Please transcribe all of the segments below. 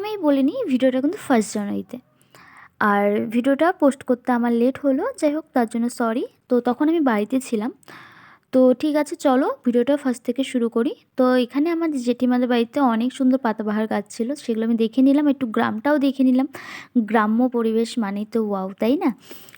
আমি বলে নিই, ভিডিওটা কিন্তু ফার্স্ট জানুয়ারিতে। আর ভিডিওটা পোস্ট করতে আমার লেট হলো, যাই হোক তার জন্য সরি তো তখন আমি বাড়িতে ছিলাম। তো ঠিক আছে, চলো ভিডিওটা ফার্স্ট থেকে শুরু করি। তো এখানে আমাদের জেঠিমাদের বাড়িতে অনেক সুন্দর পাতাবাহার গাছ ছিল, সেগুলো আমি দেখে নিলাম, একটু গ্রামটাও দেখে নিলাম। গ্রাম্য পরিবেশ মানেই তো ওয়াও তাই না?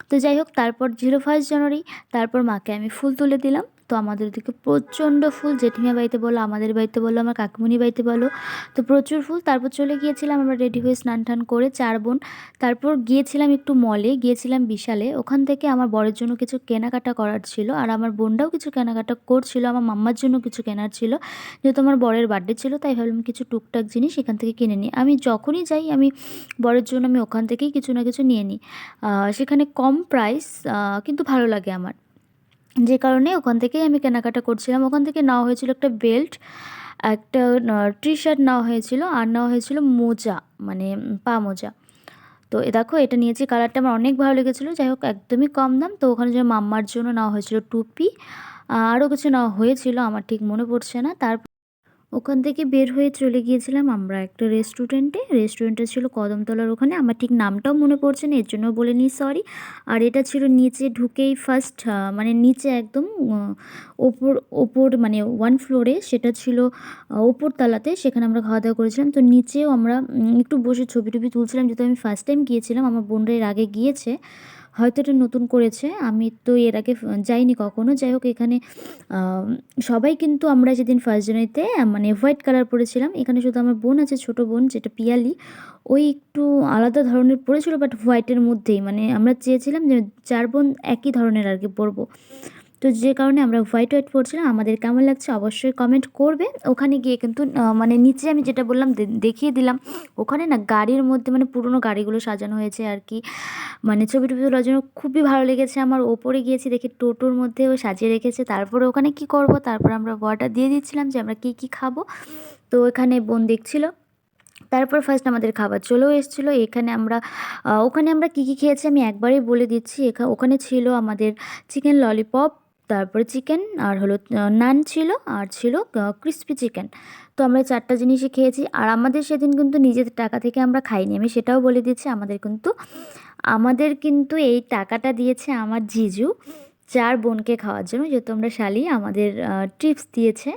তো যাই হোক, তারপর জিরো ফার্স্ট জানুয়ারি, তারপর মাকে আমি ফুল তুলে দিলাম। তো আমাদের ওদিকে প্রচণ্ড ফুল, জেঠিমা বাড়িতে বলো, আমাদের বাড়িতে বলো, আমার কাকিমুনি বাড়িতে বলো। তো প্রচুর ফুল, তারপর চলে গিয়েছিলাম আমরা রেডি হয়ে স্নান টান করে চার বোন। তারপর গিয়েছিলাম একটু মলে গিয়েছিলাম বিশালে। ওখান থেকে আমার বরের জন্য কিছু কেনাকাটা করার ছিল, আর আমার বোনটাও কিছু কেনাকাটা করছিল, আমার মাম্মার জন্য কিছু কেনার ছিল। যেহেতু আমার বরের বার্থডে ছিল, তাই ভাবলাম কিছু টুকটাক জিনিস এখান থেকে কিনে নিই। আমি যখনই যাই, আমি বরের জন্য আমি ওখান থেকেই কিছু না কিছু নিয়ে নিই। সেখানে কম প্রাইস কিন্তু ভালো লাগে আমার। যে কারণে ওখান থেকেই আমি কেনাকাটা করছিলাম। ওখান থেকে নেওয়া হয়েছিল একটা বেল্ট, একটা টি শার্ট নেওয়া হয়েছিল, আর নেওয়া হয়েছিল মোজা মানে পা মোজা। তো এ দেখো, এটা নিয়েছি, কালারটা আমার অনেক ভালো লেগেছিল, যাই হোক একদমই কম দাম। তো ওখানে যে মাম্মার জন্য নেওয়া হয়েছিল টুপি আরও কিছু নেওয়া হয়েছিল, আমার ঠিক মনে পড়ছে না। তারপর ওখান থেকে বের হয়ে চলে গিয়েছিলাম আমরা একটা রেস্টুরেন্টে রেস্টুরেন্টটা ছিল কদমতলার ওখানে। আমার ঠিক নামটাও মনে পড়ছে না, এর জন্য বলে নিই সরি আর এটা ছিল নিচে ঢুকেই ফার্স্ট মানে নিচে একদম ওপর ওপর মানে ওয়ান ফ্লোরে সেটা ছিল ওপর তালাতে, সেখানে আমরা খাওয়া দাওয়া করেছিলাম। তো নিচেও আমরা একটু বসে ছবি টবি তুলছিলাম, যেহেতু আমি ফার্স্ট টাইম গিয়েছিলাম, আমার বোনরা এর আগে গিয়েছে। হয়তো এটা নতুন করেছে, আমি তো এর আগে যাইনি কখনো। যাই হোক, এখানে সবাই কিন্তু আমরা যেদিন ফার্স্ট জানুয়ারিতে মানে হোয়াইট কালার পরেছিলাম, এখানে শুধু আমার বোন আছে, ছোট বোন, যেটা পিয়ালি ওই একটু আলাদা ধরনের পরেছিল বাট হোয়াইটের মধ্যেই। মানে আমরা চেয়েছিলাম যে চার বোন একই ধরনের আর কি পরবো। তো যে কারণে আমরা হোয়াইট হোয়াইট পড়ছিলাম, আমাদের কেমন লাগছে অবশ্যই কমেন্ট করবে। ওখানে গিয়ে কিন্তু মানে নিচে আমি যেটা বললাম দেখিয়ে দিলাম, ওখানে না গাড়ির মধ্যে মানে পুরনো গাড়িগুলো সাজানো হয়েছে আর কি। মানে ছবি টবি তোলার জন্য খুবই ভালো লেগেছে আমার, ওপরে গিয়েছি দেখি টোটোর মধ্যে ও সাজিয়ে রেখেছে। তারপরে ওখানে কি করব? তারপর আমরা অর্ডার দিয়ে দিচ্ছিলাম যে আমরা কী কী খাব। তো এখানে বোন দেখছিল। তারপর ফার্স্ট আমাদের খাবার চলেও এসেছিল। এখানে আমরা ওখানে আমরা কী কী খেয়েছি আমি একবারেই বলে দিচ্ছি। এখানে ওখানে ছিল আমাদের চিকেন ললিপপ তারপরে চিকেন আর হলো নান ছিল আর ছিল ক্রিস্পি চিকেন তো আমরা চারটা জিনিসই খেয়েছি। আর আমাদের সেদিন কিন্তু নিজেদের টাকা থেকে আমরা খাইনি। আমি সেটাও বলে দিয়েছি আমাদের কিন্তু আমাদের কিন্তু এই টাকাটা দিয়েছে আমার জিজু। চার বোনকে খাওয়ার জন্য যেহেতু আমরা শালি আমাদের টিপস দিয়েছে।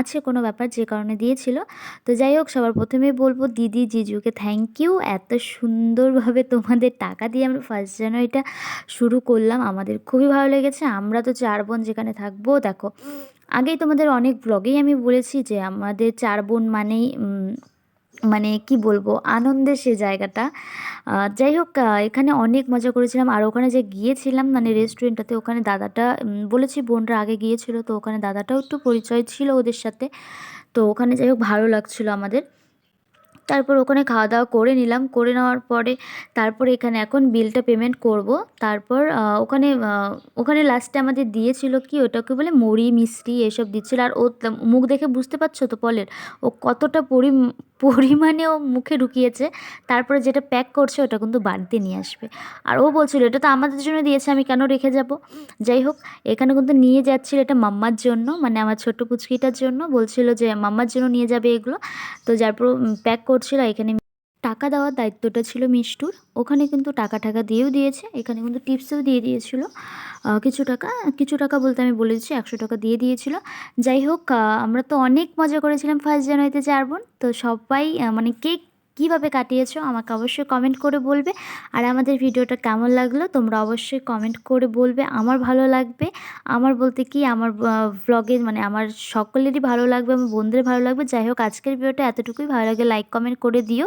আছে কোনো ব্যাপার যে কারণে দিয়েছিল? তো যাই হোক, সবার প্রথমেই বলব, দিদি জিজুকে থ্যাংক ইউ এত সুন্দরভাবে তোমাদের টাকা দিয়ে আমরা ফার্স্ট জানুয়ারিটা শুরু করলাম। আমাদের খুবই ভালো লেগেছে। আমরা তো চার বোন যেখানে থাকব, দেখো। আগেই তোমাদের অনেক ব্লগেই আমি বলেছি যে আমাদের চার বোন মানেই মানে কি বলব, আনন্দের সে জায়গাটা। যাই হোক এখানে অনেক মজা করেছিলাম। আর ওখানে যে গিয়েছিলাম মানে রেস্টুরেন্টটাতে, ওখানে দাদাটা বলেছি বোনরা আগে গিয়েছিল, তো ওখানে দাদাটাও একটু পরিচয় ছিল ওদের সাথে। তো ওখানে যাই হোক, ভালো লাগছিল আমাদের। তারপর ওখানে খাওয়া দাওয়া করে নিলাম। করে নেওয়ার পরে, তারপর এখানে এখন বিলটা পেমেন্ট করব। তারপর ওখানে ওখানে লাস্টে আমাদের দিয়েছিল কি, ওটাকে বলে মুড়ি, মিষ্টি, এসব দিচ্ছিল। আর ও, মুখ দেখে বুঝতে পারছ তো পলের, ও কতটা পরি পরিমাণে ও মুখে ঢুকিয়েছে, তারপরে যেটা প্যাক করছে ওটা কিন্তু বাড়িতে নিয়ে আসবে। আর ও বলছিল, এটা তো আমাদের জন্য দিয়েছে, আমি কেন রেখে যাব? যাই হোক, এখানে কিন্তু নিয়ে যাচ্ছিল এটা মাম্মার জন্য মানে আমার ছোট্ট পুচকিটার জন্য। বলছিল যে, মাম্মার জন্য নিয়ে যাবে এগুলো। তো যারপর প্যাক করছিল, এখানে টাকা দেওয়ার দায়িত্বটা ছিল মিষ্টুর। ওখানে কিন্তু টাকা টাকা দিয়েও দিয়েছে। এখানে কিন্তু টিপসও দিয়ে দিয়েছিল। কিছু টাকা কিছু টাকা বলতে আমি বলেছি একশো টাকা দিয়ে দিয়েছিল। যাই হোক আমরা তো অনেক মজা করেছিলাম ফার্স্ট জানুয়ারিতে চার বোন তো সবাই মানে কেক কীভাবে কাটিয়েছো আমাকে অবশ্যই কমেন্ট করে বলবে। আর আমাদের ভিডিওটা কেমন লাগল তোমরা অবশ্যই কমেন্ট করে বলবে। আমার ভালো লাগবে। আমার বলতে কি, আমার ব্লগে মানে আমার সকলেরই ভালো লাগবে, আমার বন্ধুদের ভালো লাগবে। যাই হোক, আজকের ভিডিওটা এতটুকুই। ভালো লাগে লাইক কমেন্ট করে দিও।